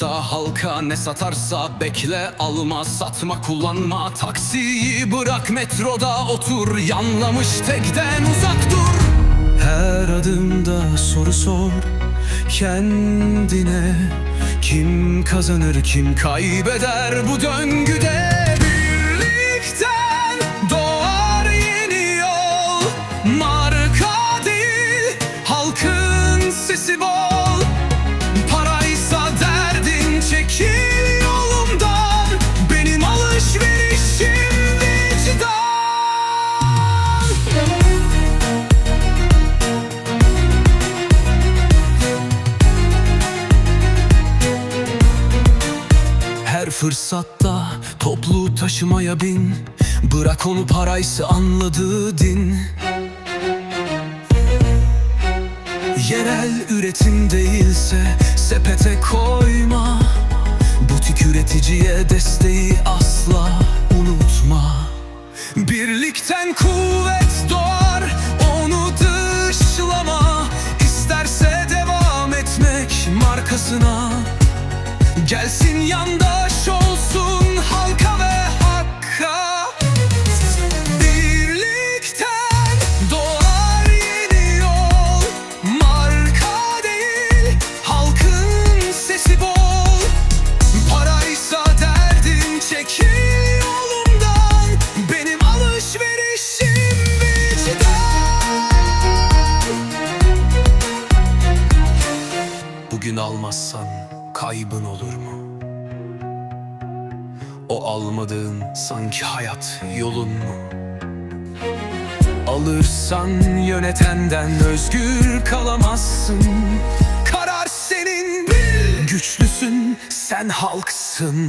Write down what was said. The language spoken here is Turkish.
marka ne satarsa bekle alma satma kullanma. Taksiyi bırak metroda otur yanlamış tekden uzak dur. Her adımda soru sor kendine. Kim kazanır kim kaybeder bu döngüde Her fırsatta toplu taşımaya bin. Bırak onu paraysa anladığı din. Yerel üretim değilse sepete koyma. Butik üreticiye desteği asla unutma. Birlikten kuvvet doğar onu dışlama. İsterse devam etmek markasına. Gelsin yandaş Bugün almazsan kaybın olur mu? O almadığın sanki hayat yolun mu? Alırsan yönetenden özgür kalamazsın Karar senin Güçlüsün sen halksın